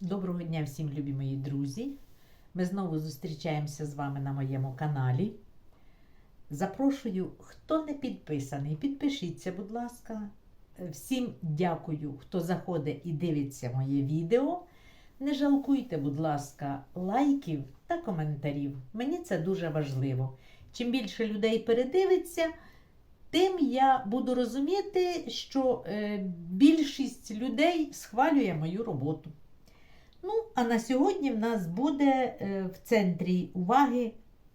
Доброго дня всім, любі мої друзі. Ми знову зустрічаємося з вами на моєму каналі. Запрошую, хто не підписаний, підпишіться, будь ласка. Всім дякую, хто заходить і дивиться моє відео. Не жалкуйте, будь ласка, лайків та коментарів. Мені це дуже важливо. Чим більше людей передивиться, тим я буду розуміти, що е, більшість людей схвалює мою роботу. Ну, а на сьогодні в нас буде е, в центрі уваги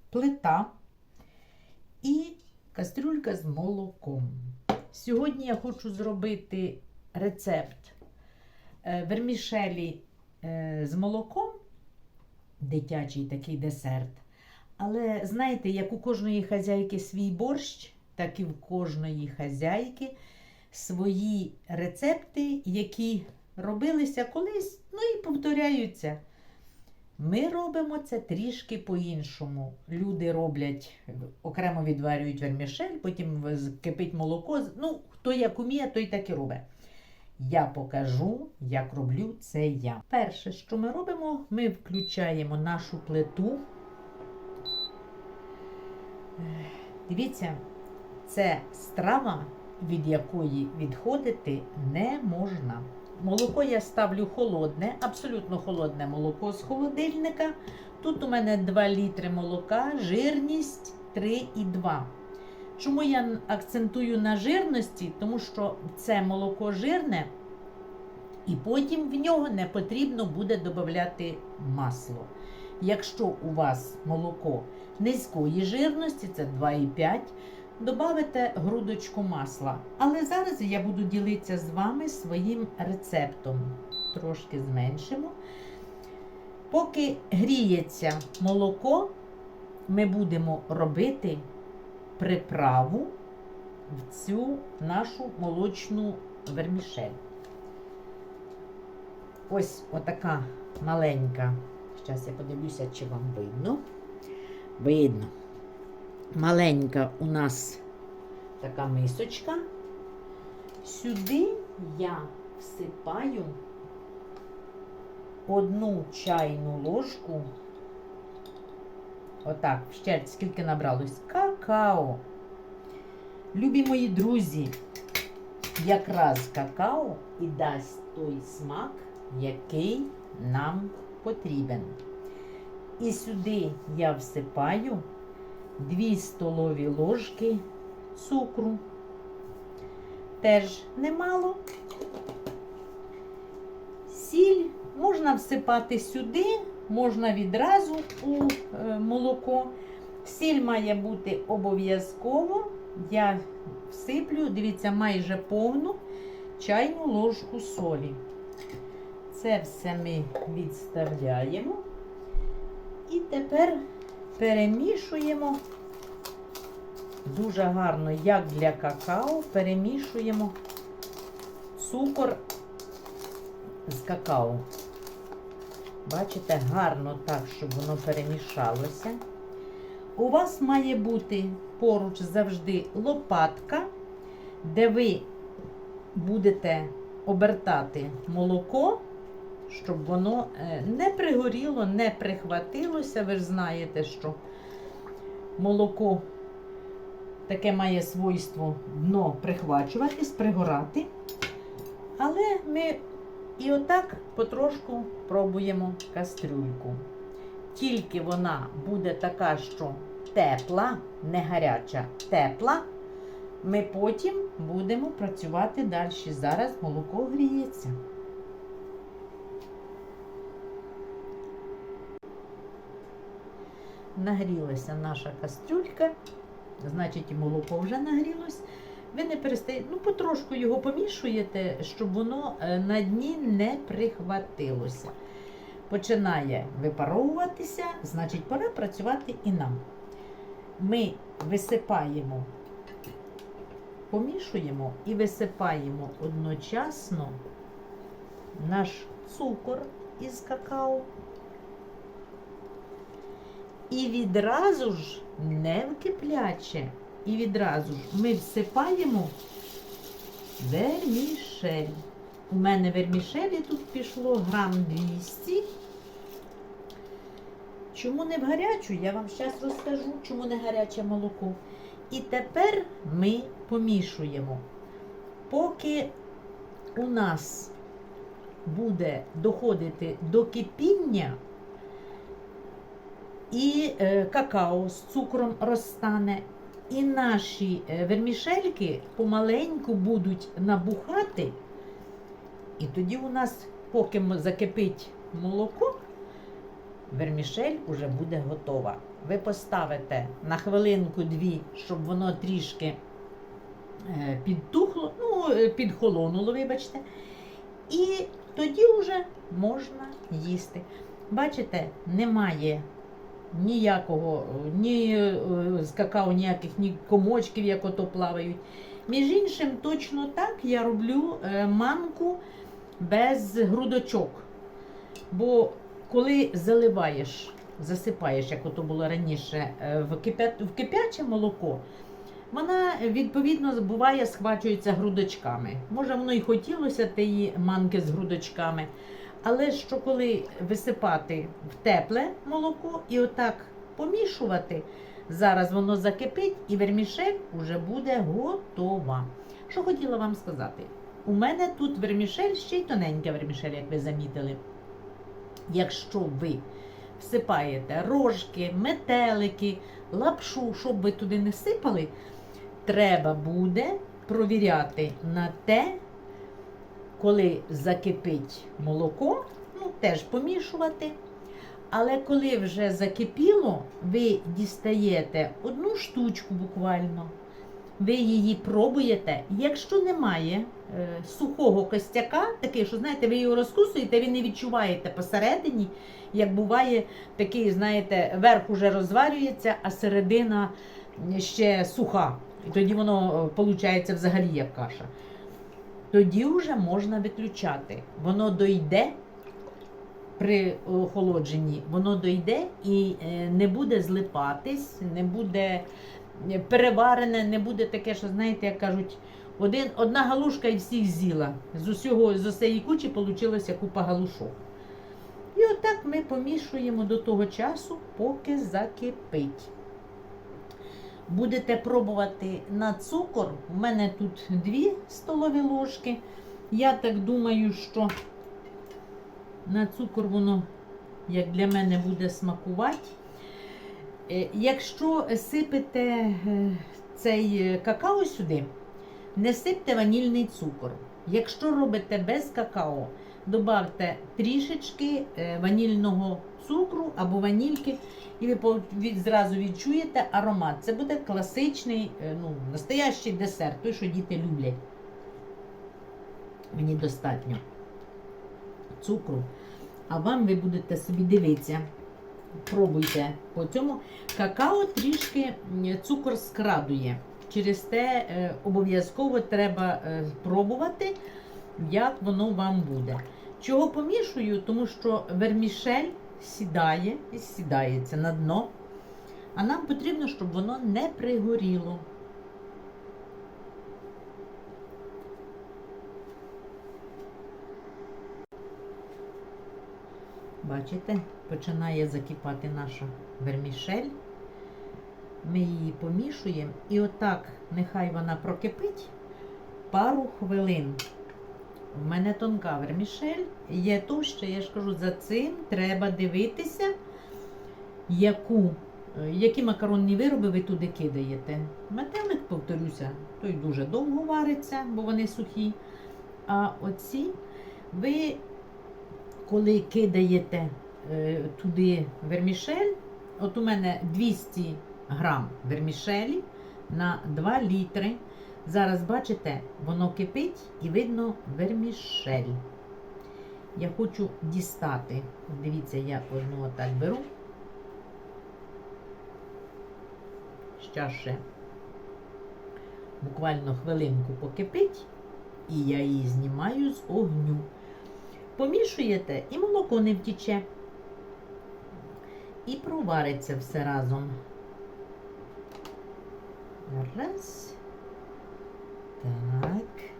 плита і кастрюлька з молоком. Сьогодні я хочу зробити рецепт е, вермішелі е, з молоком, дитячий такий десерт. Але знаєте, як у кожної хазяйки свій борщ, так і в кожної хазяйки свої рецепти, які робилися колись, ну і повторяються. Ми робимо це трішки по-іншому. Люди роблять, окремо відварюють вермішель, потім кипить молоко. Ну, хто як уміє, той так і робить. Я покажу, як роблю це я. Перше, що ми робимо, ми включаємо нашу плиту. Дивіться, це страва, від якої відходити не можна. Молоко я ставлю холодне, абсолютно холодне молоко з холодильника. Тут у мене 2 літри молока, жирність 3,2. Чому я акцентую на жирності? Тому що це молоко жирне, і потім в нього не потрібно буде додати масло. Якщо у вас молоко низької жирності, це 2,5, Добавите грудочку масла. Але зараз я буду ділитися з вами своїм рецептом. Трошки зменшимо. Поки гріється молоко, ми будемо робити приправу в цю нашу молочну вермішель. Ось отака маленька. Зараз я подивлюся, чи вам видно. Видно. Маленька у нас така мисочка. Сюди я всипаю одну чайну ложку. Отак, ще скільки набралось какао. Любі мої друзі, якраз какао і дасть той смак, який нам потрібен. І сюди я всипаю 2 столові ложки цукру. Теж немало. Сіль можна всипати сюди, можна відразу у е, молоко. Сіль має бути обов'язково. Я всиплю, дивіться, майже повну чайну ложку солі. Це все ми відставляємо. І тепер перемішуємо дуже гарно, як для какао, перемішуємо цукор з какао. Бачите, гарно так, щоб воно перемішалося. У вас має бути поруч завжди лопатка, де ви будете обертати молоко щоб воно е, не пригоріло, не прихватилося. Ви ж знаєте, що молоко таке має свойство дно прихвачуватись, пригорати. Але ми і отак потрошку пробуємо кастрюльку. Тільки вона буде така, що тепла, не гаряча, тепла. Ми потім будемо працювати далі. Зараз молоко гріється. Нагрілася наша кастрюлька, значить і молоко вже нагрілось. Ви не перестаєте, ну, потрошку його помішуєте, щоб воно е, на дні не прихватилося. Починає випаровуватися, значить, пора працювати і нам. Ми висипаємо, помішуємо і висипаємо одночасно наш цукор із какао. І відразу ж не вкипляче. І відразу ж ми всипаємо вермішель. у мене вермішелі тут пішло грам 200. Чому не в гарячу? Я вам зараз розкажу, чому не гаряче молоко. І тепер ми помішуємо. Поки у нас буде доходити до кипіння, і е, какао з цукром розтане, і наші е, вермішельки помаленьку будуть набухати. І тоді у нас, поки закипить молоко, вермішель уже буде готова. Ви поставите на хвилинку-дві, щоб воно трішки е, підтухло, ну, підхолонуло, вибачте. І тоді вже можна їсти. Бачите, немає ніякого, ні е, з какао, ніяких ні комочків, як ото плавають. Між іншим, точно так я роблю е, манку без грудочок. Бо коли заливаєш, засипаєш, як ото було раніше, е, в, кипя... в кипяче молоко, вона відповідно буває схвачується грудочками. Може, воно і хотілося тієї манки з грудочками. Але що коли висипати в тепле молоко і отак помішувати, зараз воно закипить і вермішель вже буде готова. Що хотіла вам сказати? У мене тут вермішель, ще й тоненька вермішель, як ви замітили. Якщо ви всипаєте рожки, метелики, лапшу, щоб ви туди не сипали, треба буде провіряти на те, коли закипить молоко, ну теж помішувати. Але коли вже закипіло, ви дістаєте одну штучку буквально, ви її пробуєте. Якщо немає е, сухого костяка, такий, що знаєте, ви його розкусуєте, ви не відчуваєте посередині, як буває такий, знаєте, верх уже розварюється, а середина ще суха. І тоді воно виходить взагалі як каша. Тоді вже можна виключати. Воно дойде при охолодженні, воно дойде і е, не буде злипатись, не буде е, переварене, не буде таке, що знаєте, як кажуть, один, одна галушка і всіх з'їла. З усього з усієї кучі вийшла купа галушок. І отак ми помішуємо до того часу, поки закипить. Будете пробувати на цукор. У мене тут дві столові ложки. Я так думаю, що на цукор воно, як для мене, буде смакувати. Е, Якщо сипете е, цей е, какао сюди, не сипте ванільний цукор. Якщо робите без какао, додавте трішечки е, ванільного цукру або ванільки, і ви зразу відчуєте аромат. Це буде класичний, е, ну, настоящий десерт, той, що діти люблять. Мені достатньо цукру. А вам ви будете собі дивитися. Пробуйте по цьому. Какао трішки цукор скрадує. Через те е, обов'язково треба пробувати, як воно вам буде. Чого помішую? Тому що вермішель сідає і сідається на дно. А нам потрібно, щоб воно не пригоріло. Бачите, починає закипати наша вермішель. Ми її помішуємо і отак нехай вона прокипить пару хвилин. У мене тонка вермішель, є товща, я ж кажу, за цим треба дивитися, яку, е, які макаронні вироби ви туди кидаєте. Метелик, повторюся, той дуже довго вариться, бо вони сухі. А оці ви, коли кидаєте е, туди вермішель, от у мене 200 грам вермішелі на 2 літри. Зараз, бачите, воно кипить і видно вермішель. Я хочу дістати. Дивіться, я одну отак беру. Щас ще буквально хвилинку покипить, і я її знімаю з огню. Помішуєте і молоко не втіче. І провариться все разом. Раз. Так.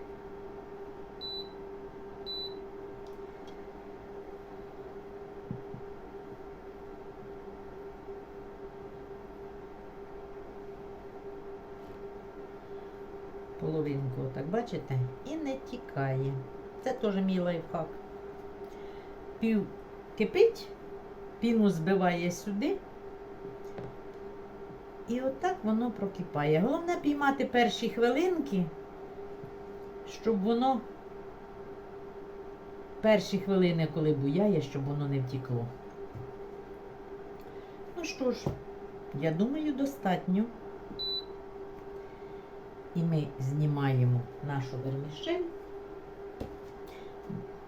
половинку, так бачите? І не тікає. Це теж мій лайфхак. Пів кипить, піну збиває сюди. І отак воно прокипає. Головне піймати перші хвилинки, щоб воно перші хвилини, коли буяє, щоб воно не втікло. Ну що ж, я думаю, достатньо. І ми знімаємо нашу вермішель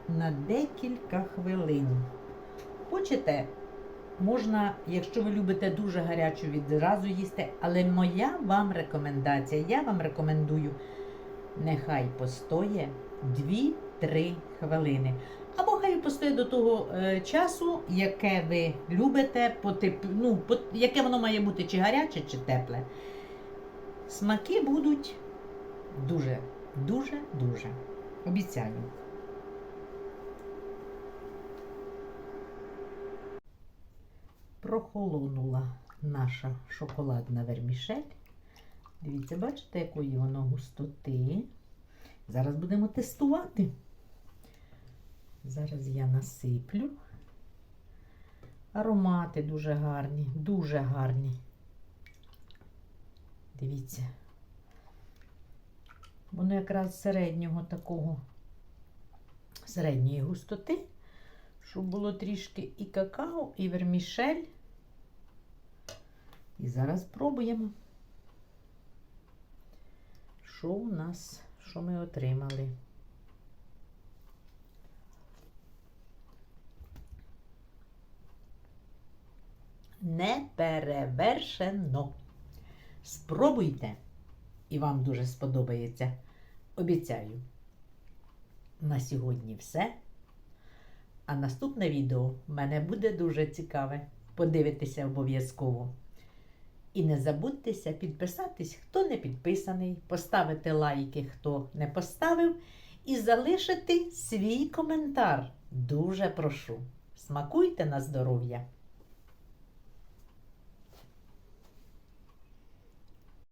на декілька хвилин. Хочете, можна, якщо ви любите дуже гарячу, відразу їсти, але моя вам рекомендація, я вам рекомендую, нехай постоє 2-3 хвилини. Або хай постоїть до того е, часу, яке ви любите, по тип, ну, по, яке воно має бути, чи гаряче, чи тепле. Смаки будуть дуже, дуже, дуже. Обіцяю. Прохолонула наша шоколадна вермішель. Дивіться, бачите, якої воно густоти. Зараз будемо тестувати. Зараз я насиплю. Аромати дуже гарні, дуже гарні. Дивіться. Воно якраз середнього такого, середньої густоти, щоб було трішки і какао, і вермішель. І зараз пробуємо, що у нас, що ми отримали. Неперевершено. Спробуйте, і вам дуже сподобається. Обіцяю. На сьогодні все. А наступне відео мене буде дуже цікаве. Подивитися обов'язково. І не забудьтеся підписатись, хто не підписаний, поставити лайки, хто не поставив, і залишити свій коментар. Дуже прошу. Смакуйте на здоров'я!